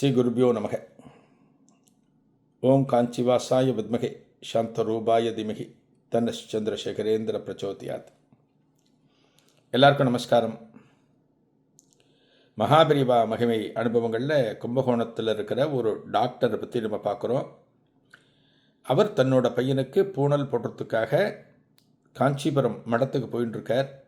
ஸ்ரீ குருபியோ நமக. ஓம் காஞ்சிவாசாய வித்மகே. சாந்தரூபாய திமகி. தன்னஷ் சந்திரசேகரேந்திர பிரச்சோதியாத். எல்லாருக்கும் நமஸ்காரம். மகாபரிவா மகிமை அனுபவங்களில் கும்பகோணத்தில் இருக்கிற ஒரு டாக்டரை பற்றி நம்ம பார்க்குறோம். அவர் தன்னோட பையனுக்கு பூணல் போடுறதுக்காக காஞ்சிபுரம் மடத்துக்கு போயின்னு இருக்கார்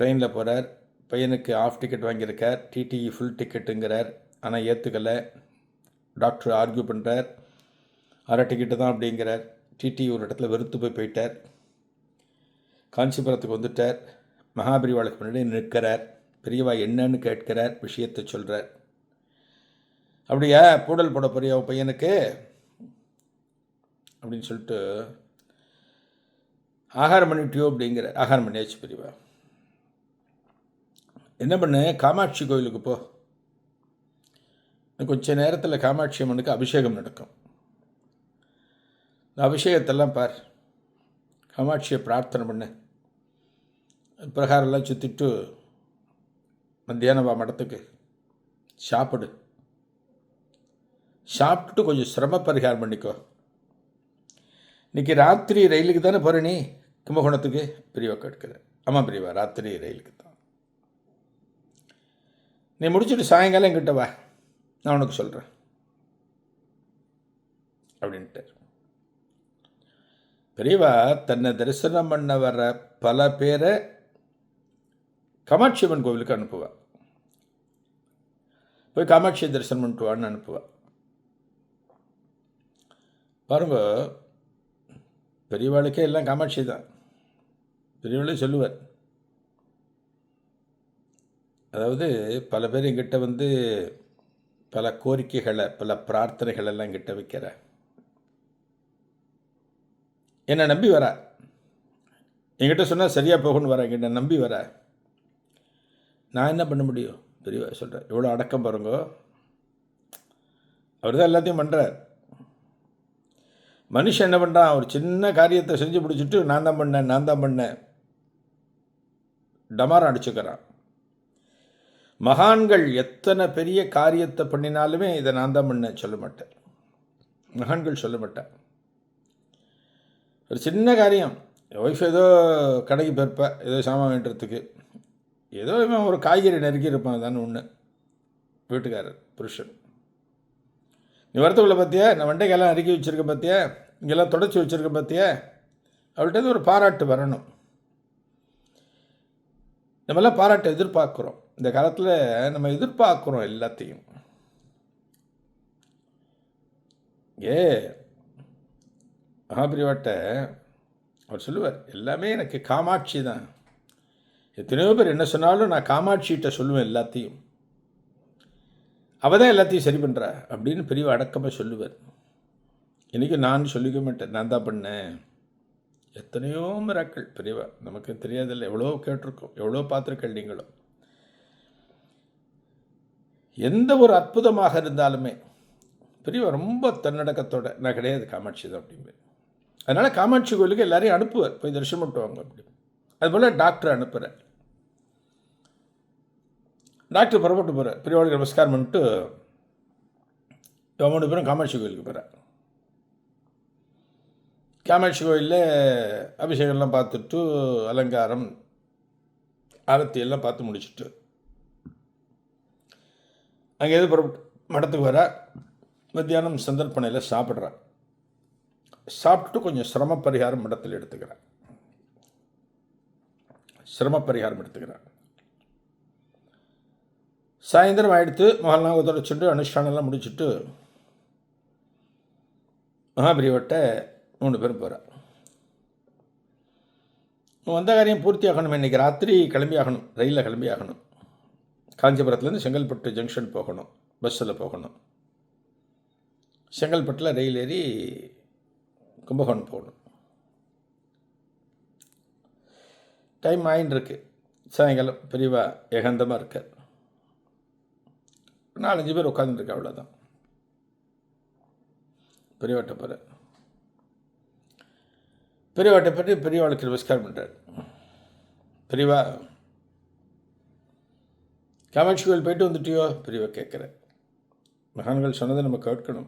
ட்ரெயினில் போகிறார் பையனுக்கு ஆஃப் டிக்கெட் வாங்கியிருக்கார். டிடிஇ ஃபுல் டிக்கெட்டுங்கிறார் ஆனால் ஏற்றுக்கலை டாக்டர் ஆர்கியூ பண்ணுறார் அரை டிக்கெட்டு தான் அப்படிங்கிறார். டிடி ஒரு இடத்துல வெறுத்து போய் போயிட்டார். காஞ்சிபுரத்துக்கு வந்துட்டார். மகாபிரிவாளுக்கு முன்னாடி நிற்கிறார். பெரியவா என்னன்னு கேட்கிறார். விஷயத்தை சொல்கிறார் அப்படியா? பூடல் போட போறியா உன் பையனுக்கு? அப்படின்னு சொல்லிட்டு ஆகாரம் பண்ணிட்டியோ அப்படிங்கிற ஆகாரம் பண்ணியாச்சு பெரியவா. என்ன பண்ணு? காமாட்சி கோயிலுக்கு போ. கொஞ்ச நேரத்தில் காமாட்சி அம்மனுக்கு அபிஷேகம் நடக்கும். இந்த அபிஷேகத்தெல்லாம் பார். காமாட்சியை பிரார்த்தனை பண்ணு. பிரகாரம்லாம் சுற்றிட்டு மத்தியானம் வா மடத்துக்கு. சாப்பிடு. சாப்பிட்டுட்டு கொஞ்சம் சிரம பரிகாரம் பண்ணிக்கோ. இன்றைக்கி ராத்திரி ரயிலுக்கு தானே போகிற நீ? கும்பகோணத்துக்கு? பிரிவா கேட்குற ஆமாம் பிரிவா ராத்திரி ரயிலுக்கு தான். நீ முடிச்சுட்டு சாயங்காலம் என்கிட்ட வா. நான் உனக்கு சொல்கிறேன் அப்படின்ட்டு. பெரியவா தன்னை தரிசனம் பண்ண வர பல பேரை காமாட்சி அம்மன் கோவிலுக்கு அனுப்புவா. போய் காமாட்சியை தரிசனம் பண்ணிட்டு வான்னு அனுப்புவா. பாருங்க பெரியவாளுக்கே எல்லாம் காமாட்சி தான் பெரியவாளே சொல்லுவார் அதாவது பல பேர் எங்கிட்ட வந்து பல கோரிக்கைகளை பல பிரார்த்தனைகள் எல்லாம் கிட்ட வைக்கிற. என்னை நம்பி வர. என்கிட்ட சொன்னால் சரியாக போகணும்னு வர என்கிட்ட நம்பி வர. நான் என்ன பண்ண முடியும்? பெரியவா சொல்கிறேன் எவ்வளோ அடக்கம் பாருங்க. அவர் தான் எல்லாத்தையும் பண்ணுறார் மனுஷன் என்ன பண்ணுறான் ஒரு சின்ன காரியத்தை செஞ்சு பிடிச்சிட்டு நான் தான் பண்ணேன் நான் தான் பண்ணேன். டமாரம் அடிச்சுக்கிறான். மகான்கள் எத்தனை பெரிய காரியத்தை பண்ணினாலுமே இதை நான் தான் பண்ணேன் சொல்ல மாட்டேன். மகான்கள் சொல்ல மாட்டேன். ஒரு சின்ன காரியம். ஒய்ஃப் ஏதோ கடைக்கு போயிருப்பேன் ஏதோ சாமான் வேண்டுறதுக்கு ஏதோ இவன் ஒரு காய்கறி நெருக்கி இருப்பான் தானே ஒன்று வீட்டுக்காரர் புருஷன். நீ வரத்துக்குள்ள பார்த்தியா நான் வெண்டைக்காயெல்லாம் நறுக்கி வச்சுருக்கேன் பார்த்தியா இங்கெல்லாம் தொடச்சி வச்சுருக்கேன் பார்த்தியா அவள்கிட்ட ஒரு பாராட்டு வரணும். நம்மெல்லாம் பாராட்டு எதிர்பார்க்குறோம். இந்த காலத்தில் நம்ம எதிர்பார்க்குறோம் எல்லாத்தையும். ஏ மகாபிரிவாட்ட அவர் சொல்லுவார் எல்லாமே எனக்கு காமாட்சி தான். எத்தனையோ பேர் என்ன சொன்னாலும் நான் காமாட்சிகிட்ட சொல்லுவேன் எல்லாத்தையும். அவள் தான் எல்லாத்தையும் சரி பண்ணுறா அப்படின்னு பெரியவ அடக்கமாக சொல்லுவார். இன்றைக்கி நான் சொல்லிக்க மாட்டேன் நான் தான் பண்ணேன். எத்தனையோ மிராக்கள் பெரியவா நமக்கு தெரியாதில்ல எவ்வளோ கேட்டிருக்கோம் எவ்வளோ பார்த்துருக்கள் நீங்களும். எந்த ஒரு அற்புதமாக இருந்தாலுமே பெரியவா ரொம்ப தன்னடக்கத்தோட நான் கிடையாது காமாட்சி தான் அப்படிம்பேன். அதனால் காமாட்சி கோயிலுக்கு எல்லாரையும் அனுப்புவார். போய் தரிசனம் பண்ணுவாங்க அப்படி அதுபோல் டாக்டர் அனுப்புகிறேன் டாக்டர் புறப்பட்டு போகிறார் பெரியவாளுக்கு நமஸ்காரம் பண்ணிட்டு இவன் மூணு பேரும் காமாட்சி கோயிலுக்கு போகிறார் காமாட்சி கோயிலில் அபிஷேகம்லாம் பார்த்துட்டு அலங்காரம் ஆரத்தி எல்லாம் பார்த்து முடிச்சுட்டு அங்கே எது புறப்பட்டு மடத்துக்கு வர மத்தியானம் சந்தர்ப்பணையில் சாப்பிட்றான் சாப்பிட்டுட்டு கொஞ்சம் சிரம பரிகாரம் மடத்தில் எடுத்துக்கிறான் சிரம பரிகாரம் எடுத்துக்கிறான் சாயந்தரம் ஆயிடுத்து மகள்லாம் சென்று அனுஷ்டானம்லாம் முடிச்சுட்டு மகாபிரிவட்ட மூணு பேரும் போகிறா வந்த காரியம் பூர்த்தி ஆகணும் இன்றைக்கி ராத்திரி கிளம்பி ஆகணும் ரயிலில் கிளம்பி ஆகணும் காஞ்சிபுரத்துலேருந்து செங்கல்பட்டு ஜங்ஷன் போகணும். பஸ்ஸில் போகணும். செங்கல்பட்டில் ரயில் ஏறி கும்பகோணம் போகணும். டைம் ஆயின்னு இருக்கு சாயங்காலம் பெரியவா ஏகாந்தமாக இருக்கார். நாலஞ்சு பேர் உட்காந்துருக்கு அவ்வளோதான் பெரியவாட்ட போகிற பெரியவாட்டை பற்றி பெரியவாளுக்கு நமஸ்காரம் பண்ணுறார் பெரியவா காமாட்சி கோயில் போயிட்டு வந்துட்டியோ? பிரிவை கேட்குற. மகான்கள் சொன்னதை நம்ம கேட்கணும்.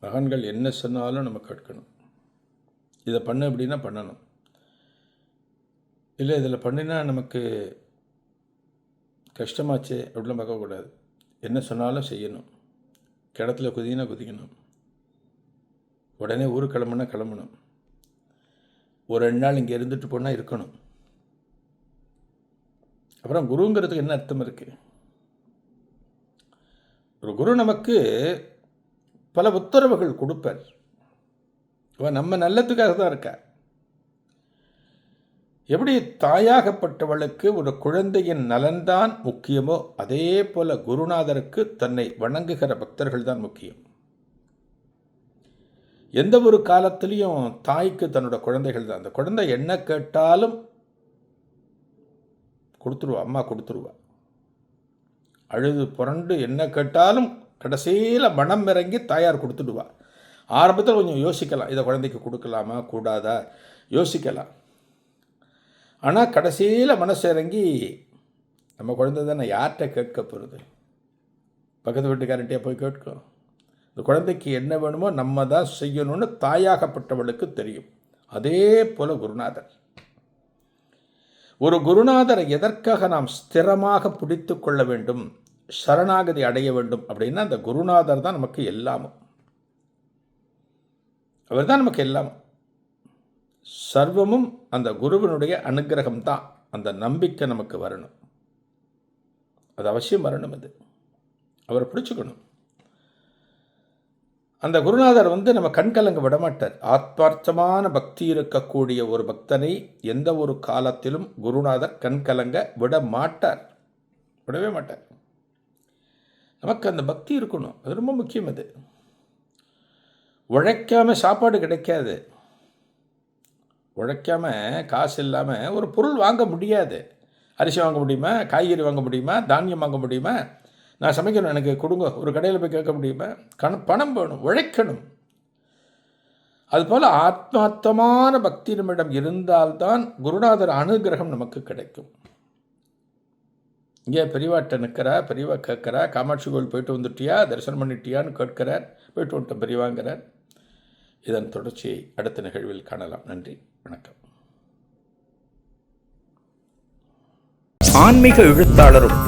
மகான்கள் என்ன சொன்னாலும் நம்ம கேட்கணும். இதை பண்ணு அப்படின்னா பண்ணணும். இல்லை இதில் பண்ணினா நமக்கு கஷ்டமாச்சே அப்படிலாம் பார்க்கக்கூடாது. என்ன சொன்னாலும் செய்யணும். கிணத்துல குதினா குதிக்கணும். உடனே ஊருக்கு கிளம்புனா கிளம்பணும். ஒரு ரெண்டு நாள் இங்கே இருந்துட்டு போனால் இருக்கணும். அப்புறம் குருங்கிறதுக்கு என்ன அர்த்தம் இருக்குது ஒரு குரு நமக்கு பல உத்தரவுகள் கொடுப்பார். அவன் நம்ம நல்லதுக்காக தான் இருக்கா எப்படி தாயாகப்பட்டவளுக்கு ஒரு குழந்தையின் நலன்தான் முக்கியமோ அதே போல குருநாதருக்கு தன்னை வணங்குகிற பக்தர்கள் தான் முக்கியம். எந்த ஒரு காலத்திலையும் தாய்க்கு தன்னோட குழந்தைகள் தான். அந்த குழந்தை என்ன கேட்டாலும் கொடுத்துருவா அம்மா கொடுத்துருவா. அழுது புரண்டு என்ன கேட்டாலும் கடைசியில் மனம் இறங்கி தாயார் கொடுத்துடுவா. ஆரம்பத்தில் கொஞ்சம் யோசிக்கலாம் இதை குழந்தைக்கு கொடுக்கலாமா கூடாதா? யோசிக்கலாம். ஆனால் கடைசியில் மனசு இறங்கி நம்ம குழந்தை தானே யார்கிட்ட கேட்க போகிறது பக்கத்து வீட்டுக்காரன்ட்டே போய் கேட்கும். இந்த குழந்தைக்கு என்ன வேணுமோ நம்ம தான் செய்யணும்னு தாயாகப்பட்டவளுக்கு தெரியும். அதே போல் குருநாதன். ஒரு குருநாதரை எதற்காக நாம் ஸ்திரமாக பிடித்து கொள்ள வேண்டும் சரணாகதி அடைய வேண்டும் அப்படின்னா அந்த குருநாதர் தான் நமக்கு எல்லாமும். அவர் தான் நமக்கு எல்லாமும். சர்வமும் அந்த குருவினுடைய அனுகிரகம் தான். அந்த நம்பிக்கை நமக்கு வரணும். அது அவசியம் வரணும் அது. அவரை பிடிச்சுக்கணும். அந்த குருநாதர் வந்து நம்ம கண்கலங்க விடமாட்டார். ஆத்மார்த்தமான பக்தி இருக்கக்கூடிய ஒரு பக்தனை எந்த ஒரு காலத்திலும் குருநாதர் கண்கலங்க விட மாட்டார் விடவே மாட்டார். நமக்கு அந்த பக்தி இருக்கணும். அது ரொம்ப முக்கியம் அது. உழைக்காமல் சாப்பாடு கிடைக்காது. உழைக்காமல் காசு இல்லாமல் ஒரு பொருள் வாங்க முடியாது. அரிசி வாங்க முடியுமா? காய்கறி வாங்க முடியுமா? தானியம் வாங்க முடியுமா? நான் சமைக்கணும் எனக்கு கொடுங்க. ஒரு கடையில் போய் கேட்க முடியுமா? கண பணம் வேணும் உழைக்கணும். அதுபோல் ஆத்மார்த்தமான பக்தி நம்மிடம் இருந்தால்தான் குருநாதர் அனுகிரகம் நமக்கு கிடைக்கும். இங்கே பெரியவாட்ட நிற்கிறா பெரியவா கேட்குறா காமாட்சி கோயில் போயிட்டு வந்துட்டியா தரிசனம் பண்ணிட்டியான்னு கேட்கிறார். போயிட்டு வந்துட்டோம் பெரியவாங்கிறார். இதன் தொடர்ச்சியை அடுத்த நிகழ்வில் காணலாம். நன்றி வணக்கம். ஆன்மீக எழுத்தாளரும்